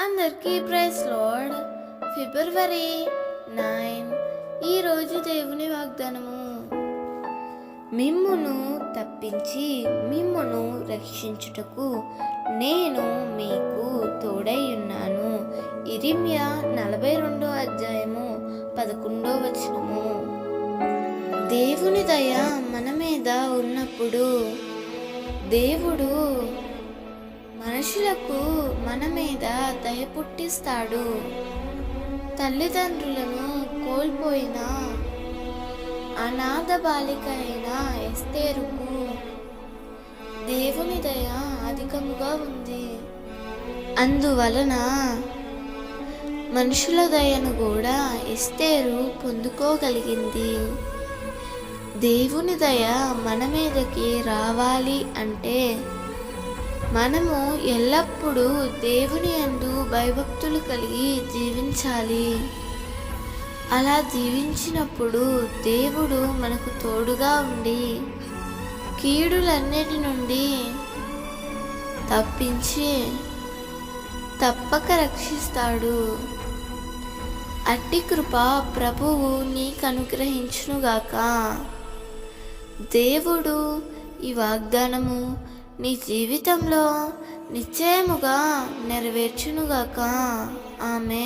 అందరికీ praise lord ఫిబ్రవరి nine. ఈరోజు దేవుని వాగ్దానము. మిమ్మును తప్పించి మిమ్మును రక్షించుటకు నేను మీకు తోడై ఉన్నాను. ఇరిమ్యా నలభై రెండో అధ్యాయము పదకొండో వచనము. దేవుని దయ మన మీద ఉన్నప్పుడు దేవుడు మనుషులకు మన మీద దయ పుట్టిస్తాడు. తల్లిదండ్రులను కోల్పోయిన అనాథ బాలిక అయిన ఎస్తేరుకు దేవుని దయ అధికముగా ఉంది. అందువలన మనుషుల దయను కూడా ఎస్తేరు పొందుకోగలిగింది. దేవుని దయ మన మీదకి రావాలి అంటే మనము ఎల్లప్పుడూ దేవుని యందు భయభక్తులు కలిగి జీవించాలి. అలా జీవించినప్పుడు దేవుడు మనకు తోడుగా ఉండి కీడులన్నిటి నుండి తప్పించి తప్పక రక్షిస్తాడు. అట్టి కృప ప్రభువు నీకు అనుగ్రహించునుగాక. దేవుడు ఈ వాగ్దానము నీ జీవితంలో నిశ్చయముగా నెరవేర్చునుగాక. ఆమె